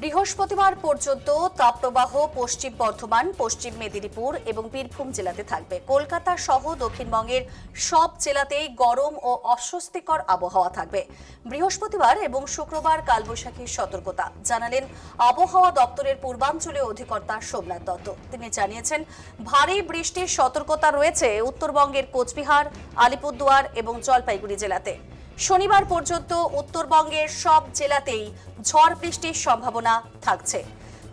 বৃহস্পতিবার পর্যন্ত তাপপ্রবাহ পশ্চিম বর্ধমান, পশ্চিম মেদিনীপুর এবং বীরভূম জেলাতে থাকবে। কলকাতা সহ দক্ষিণবঙ্গের সব জেলাতেই গরম ও অস্বস্তিকর আবহাওয়া থাকবে। বৃহস্পতিবার এবং শুক্রবার কালবৈশাখীর সতর্কতা। জানালেন আবহাওয়া দপ্তরের পূর্বাঞ্চলীয় অধিকর্তা সোমনাথ দত্ত। তিনি জানিয়েছেন, ভারী বৃষ্টির সতর্কতা রয়েছে উত্তরবঙ্গের কোচবিহার, আলিপুরদুয়ার এবং জলপাইগুড়ি জেলাতে। শনিবার পর্যন্ত উত্তরবঙ্গের সব জেলাতেই ঝড় বৃষ্টির সম্ভাবনা থাকছে।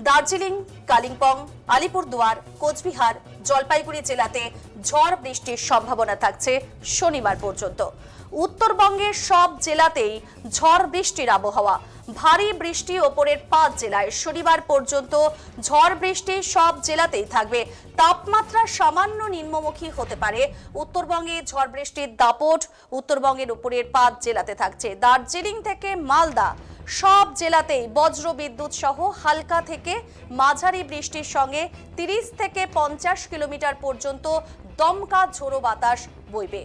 দার্জিলিং, কালিম্পং, আলিপুরদুয়ার, কোচবিহার, জলপাইগুড়ি জেলাতে ঝড় বৃষ্টির সম্ভাবনা থাকছে শনিবার পর্যন্ত। উত্তরবঙ্গের সব জেলাতেই ঝড় বৃষ্টির আবহাওয়া। ভারী বৃষ্টি ওপরের পাঁচ জেলায় শনিবার পর্যন্ত ঝড় বৃষ্টি সব জেলাতেই থাকবে। তাপমাত্রা সামান্য নিম্নমুখী হতে পারে। উত্তরবঙ্গে ঝড় বৃষ্টির দাপট উত্তরবঙ্গের উপরের পাঁচ জেলাতে থাকছে। দার্জিলিং থেকে মালদা সব জেলাতেই বজ্র বিদ্যুৎ সহ হালকা থেকে মাঝারি বৃষ্টির সঙ্গে তিরিশ থেকে পঞ্চাশ কিলোমিটার পর্যন্ত দমকা ঝোড়ো বাতাস বইবে।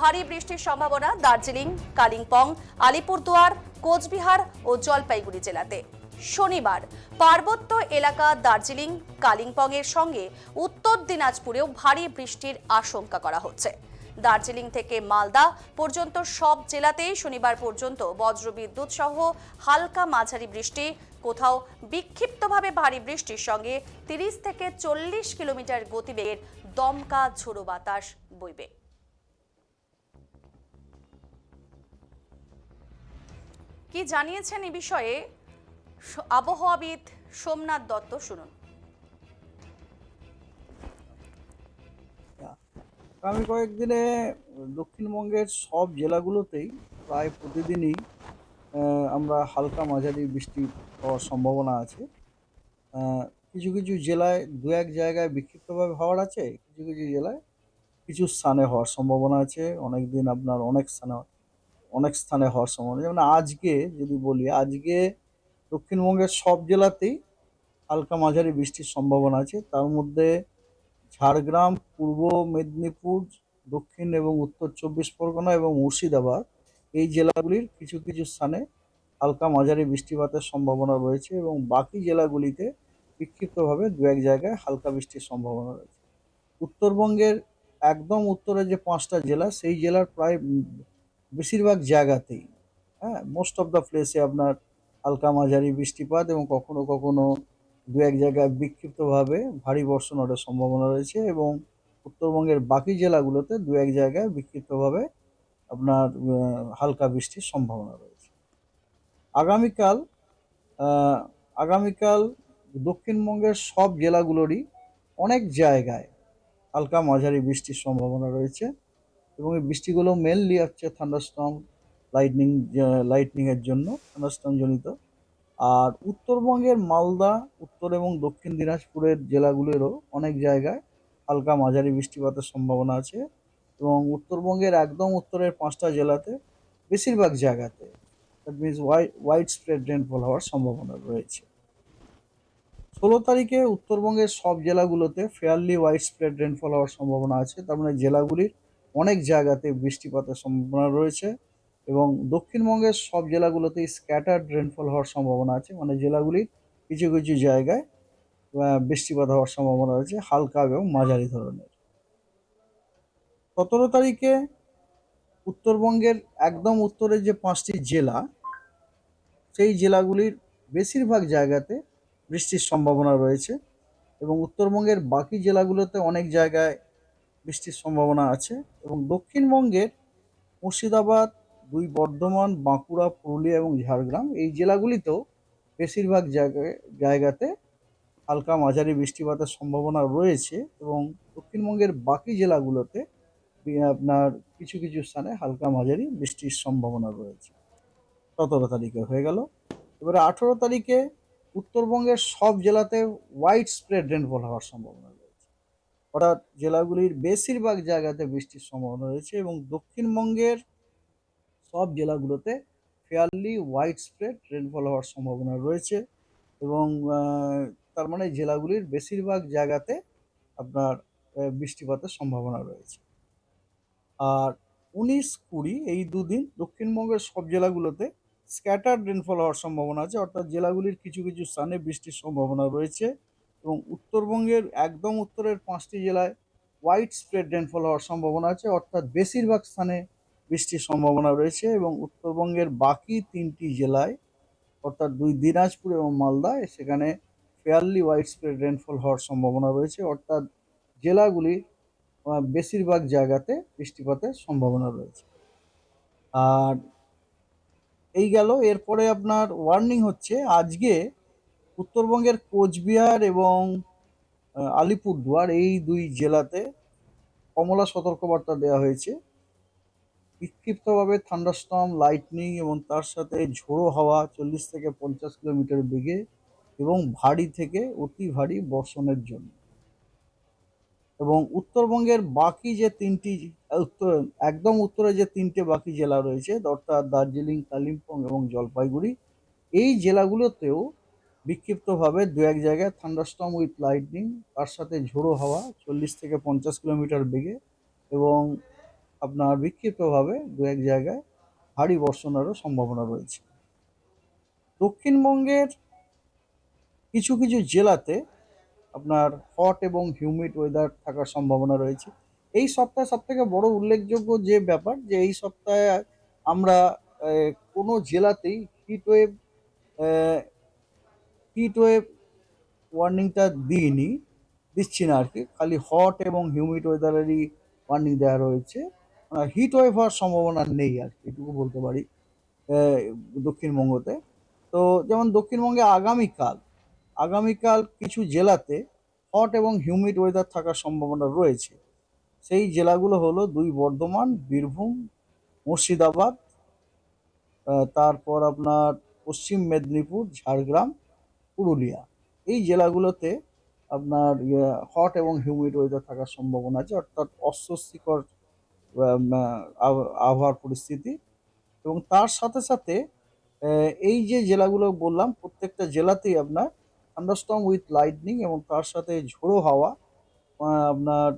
ভারী বৃষ্টির সম্ভাবনা দার্জিলিং, কালিম্পং, আলিপুরদুয়ার, কোচবিহার ও জলপাইগুড়ি জেলাতে। শনিবার, পার্বত্য এলাকা দার্জিলিং কালিম্পং এর সঙ্গে উত্তর দিনাজপুরেও ভারী বৃষ্টির আশঙ্কা করা হচ্ছে। দার্জিলিং থেকে মালদা পর্যন্ত সব জেলাতেই শনিবার পর্যন্ত বজ্রবিদ্যুৎ সহ হালকা মাঝারি বৃষ্টি, কোথাও বিক্ষিপ্তভাবে ভারী বৃষ্টির সঙ্গে তিরিশ থেকে চল্লিশ কিলোমিটার গতিবেগের দমকা ঝোড়ো বাতাস বইবে। কি জানিয়েছেন এ বিষয়ে আবহাওয়াবিদ সোমনাথ দত্ত? শুনুন। আগামী কয়েকদিনে দক্ষিণবঙ্গের সব জেলাগুলোতেই প্রায় প্রতিদিনই আমরা হালকা মাঝারি বৃষ্টি হওয়ার সম্ভাবনা আছে। কিছু কিছু জেলায় দু এক জায়গায় বিক্ষিপ্তভাবে হওয়ার আছে, কিছু কিছু জেলায় কিছু স্থানে হওয়ার সম্ভাবনা আছে। অনেক দিন আপনার অনেক স্থানে অনেক স্থানে হওয়ার সম্ভাবনা। যেমন আজকে যদি বলি, আজকে দক্ষিণবঙ্গের সব জেলাতেই হালকা মাঝারি বৃষ্টির সম্ভাবনা আছে। তার মধ্যে ঝাড়গ্রাম, পূর্ব মেদিনীপুর, দক্ষিণ এবং উত্তর চব্বিশ পরগনা এবং মুর্শিদাবাদ এই জেলাগুলির কিছু কিছু স্থানে হালকা মাঝারি বৃষ্টিপাতের সম্ভাবনা রয়েছে এবং বাকি জেলাগুলিতে বিক্ষিপ্তভাবে দু এক জায়গায় হালকা বৃষ্টির সম্ভাবনা রয়েছে। উত্তরবঙ্গের একদম উত্তরে যে পাঁচটা জেলা, সেই জেলার প্রায় বেশিরভাগ জায়গাতেই হ্যাঁ? মোস্ট অফ দ্য প্লেসে আপনার হালকা মাঝারি বৃষ্টিপাত এবং কখনো কখনো দু এক জায়গায় বিক্ষিপ্তভাবে ভারী বর্ষণ হওয়ার সম্ভাবনা রয়েছে এবং উত্তরবঙ্গের বাকি জেলাগুলোতে দু এক জায়গায় বিক্ষিপ্তভাবে আপনার হালকা বৃষ্টির সম্ভাবনা রয়েছে। আগামীকাল আগামীকাল দক্ষিণবঙ্গের সব জেলাগুলোরই অনেক জায়গায় হালকা মাঝারি বৃষ্টির সম্ভাবনা রয়েছে। এবং এই বৃষ্টিগুলো মেনলি হচ্ছে থান্ডারস্টর্ম লাইটনিং লাইটনিংয়ের জন্য থান্ডারস্টর্ম জনিত। আর উত্তরবঙ্গের মালদা, উত্তর এবং দক্ষিণ দিনাজপুরের জেলাগুলিরও অনেক জায়গায় হালকা মাঝারি বৃষ্টিপাতের সম্ভাবনা আছে এবং উত্তরবঙ্গের একদম উত্তরের পাঁচটা জেলাতে বেশিরভাগ জায়গাতে that means wide spread rainfall হওয়ার সম্ভাবনা রয়েছে। ষোলো তারিখে উত্তরবঙ্গের সব জেলাগুলোতে ফেয়ারলি ওয়াইড স্প্রেড রেনফল হওয়ার সম্ভাবনা আছে, তার মানে জেলাগুলির অনেক জায়গাতে বৃষ্টিপাতের সম্ভাবনা রয়েছে এবং দক্ষিণবঙ্গের সব জেলাগুলোতেই স্ক্যাটার্ড রেনফল হওয়ার সম্ভাবনা আছে। মানে জেলাগুলির কিছু কিছু জায়গায় বৃষ্টিপাত হওয়ার সম্ভাবনা রয়েছে হালকা এবং মাঝারি ধরনের। সতেরো তারিখে উত্তরবঙ্গের একদম উত্তরের যে পাঁচটি জেলা, সেই জেলাগুলির বেশিরভাগ জায়গাতে বৃষ্টির সম্ভাবনা রয়েছে এবং উত্তরবঙ্গের বাকি জেলাগুলোতে অনেক জায়গায় বৃষ্টির সম্ভাবনা আছে এবং দক্ষিণবঙ্গের মুর্শিদাবাদ, দুই বর্ধমান, বাঁকুড়া, পুরুলিয়া এবং ঝাড়গ্রাম এই জেলাগুলিতেও বেশিরভাগ জায়গায় জায়গাতে হালকা মাঝারি বৃষ্টিপাতের সম্ভাবনা রয়েছে এবং দক্ষিণবঙ্গের বাকি জেলাগুলোতে আপনার কিছু কিছু স্থানে হালকা মাঝারি বৃষ্টির সম্ভাবনা রয়েছে। সতেরো তারিখে হয়ে গেল। এবারে আঠেরো তারিখে উত্তরবঙ্গের সব জেলাতে ওয়াইড স্প্রেড রেনফল হওয়ার সম্ভাবনা রয়েছে। অর্থাৎ জেলাগুলির বেশিরভাগ জায়গাতে বৃষ্টির সম্ভাবনা রয়েছে এবং দক্ষিণবঙ্গের সব জেলাগুলোতে ফেয়ারলি ওয়াইড স্প্রেড রেনফল হওয়ার সম্ভাবনা রয়েছে এবং তার মানে জেলাগুলির বেশিরভাগ জায়গাতে আপনার বৃষ্টিপাতের সম্ভাবনা রয়েছে। আর উনিশ কুড়ি, এই দুদিন দক্ষিণবঙ্গের সব জেলাগুলোতে স্ক্যাটার রেনফল হওয়ার সম্ভাবনা আছে, অর্থাৎ জেলাগুলির কিছু কিছু স্থানে বৃষ্টির সম্ভাবনা রয়েছে। এবং উত্তরবঙ্গের একদম উত্তরের পাঁচটি জেলায় হোয়াইট স্প্রেড রেনফল হওয়ার সম্ভাবনা আছে, অর্থাৎ বেশিরভাগ স্থানে বৃষ্টির সম্ভাবনা রয়েছে এবং উত্তরবঙ্গের বাকি তিনটি জেলায়, অর্থাৎ দুই দিনাজপুর এবং মালদায় সেখানে ফেয়ারলি হোয়াইট স্প্রেড রেনফল হওয়ার সম্ভাবনা রয়েছে, অর্থাৎ জেলাগুলি বেশিরভাগ জায়গাতে বৃষ্টিপাতের সম্ভাবনা রয়েছে। আর এই গেল, এরপরে আপনার ওয়ার্নিং হচ্ছে, আজকে উত্তরবঙ্গের কোচবিহার এবং আলিপুরদুয়ার এই দুই জেলাতে কমলা সতর্কবার্তা দেওয়া হয়েছে। বিক্ষিপ্তভাবে থান্ডারস্টর্ম, লাইটনিং এবং তার সাথে ঝোড়ো হাওয়া চল্লিশ থেকে পঞ্চাশ কিলোমিটার বেগে এবং ভারী থেকে অতি ভারী বর্ষণের জন্য। এবং উত্তরবঙ্গের বাকি যে তিনটি, উত্তর, একদম উত্তরে যে তিনটে বাকি জেলা রয়েছে, অর্থাৎ দার্জিলিং, কালিম্পং এবং জলপাইগুড়ি, এই জেলাগুলোতেও বিক্ষিপ্তভাবে দু এক জায়গায় থান্ডারস্টর্ম উইথ লাইটনিং তার সাথে ঝোড়ো হাওয়া, চল্লিশ থেকে পঞ্চাশ কিলোমিটার বেগে এবং আপনার বিক্ষিপ্তভাবে দু এক জায়গায় ভারী বর্ষণেরও সম্ভাবনা রয়েছে। দক্ষিণবঙ্গের কিছু কিছু জেলাতে আপনার হট এবং হিউমিড ওয়েদার থাকার সম্ভাবনা রয়েছে। এই সপ্তাহে সব থেকে বড় উল্লেখযোগ্য যে ব্যাপার, যে এই সপ্তাহে আমরা কোনো জেলাতেই হিট ওয়েভ হিট ওয়েভ ওয়ার্নিংটা দিইনি, দিচ্ছি না আর কি খালি হট এবং হিউমিড ওয়েদারেরই ওয়ার্নিং দেওয়া রয়েছে। হিট ওয়েভ হওয়ার সম্ভাবনা নেই আর কি এটুকু বলতে পারি দক্ষিণবঙ্গতে। তো যেমন দক্ষিণবঙ্গে আগামীকাল আগামীকাল কিছু জেলাতে হট এবং হিউমিড ওয়েদার থাকার সম্ভাবনা রয়েছে। সেই জেলাগুলো হলো দুই বর্ধমান, বীরভূম, মুর্শিদাবাদ তারপর আপনার পশ্চিম মেদিনীপুর, ঝাড়গ্রাম পুরুলিয়া। এই জেলাগুলোতে আপনার হট এবং হিউমিড ওয়েদার থাকার সম্ভাবনা আছে, অর্থাৎ অস্বস্তিকর আবহাওয়ার পরিস্থিতি। এবং তার সাথে সাথে এই যে জেলাগুলো বললাম, প্রত্যেকটা জেলাতেই আপনার থান্ডারস্টর্ম উইথ লাইটনিং এবং তার সাথে ঝোড়ো হাওয়া আপনার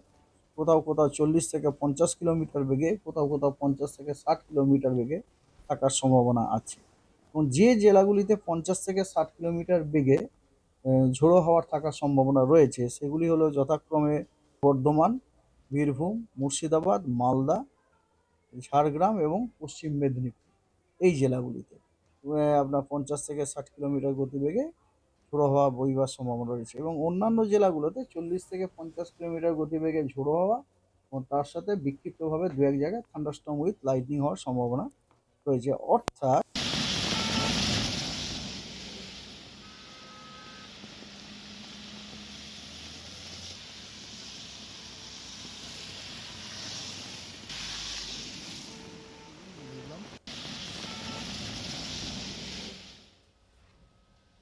কোথাও কোথাও চল্লিশ থেকে পঞ্চাশ কিলোমিটার বেগে, কোথাও কোথাও পঞ্চাশ থেকে ষাট কিলোমিটার বেগে থাকার সম্ভাবনা আছে। এবং যে জেলাগুলিতে পঞ্চাশ থেকে ষাট কিলোমিটার বেগে ঝোড়ো হওয়ার থাকার সম্ভাবনা রয়েছে, সেগুলি হলো যথাক্রমে বর্ধমান, বীরভূম, মুর্শিদাবাদ, মালদা, ঝাড়গ্রাম এবং পশ্চিম মেদিনীপুর এই জেলাগুলিতে। আপনার পঞ্চাশ থেকে ষাট কিলোমিটার গতিবেগে ঝোড়ো হওয়া বইবার সম্ভাবনা রয়েছে এবং অন্যান্য জেলাগুলোতে চল্লিশ থেকে পঞ্চাশ কিলোমিটার গতিবেগে ঝোড়ো হওয়া এবং তার সাথে বিক্ষিপ্তভাবে দু এক জায়গায় থান্ডারস্টর্ম উইথ লাইটনিং হওয়ার সম্ভাবনা রয়েছে। অর্থাৎ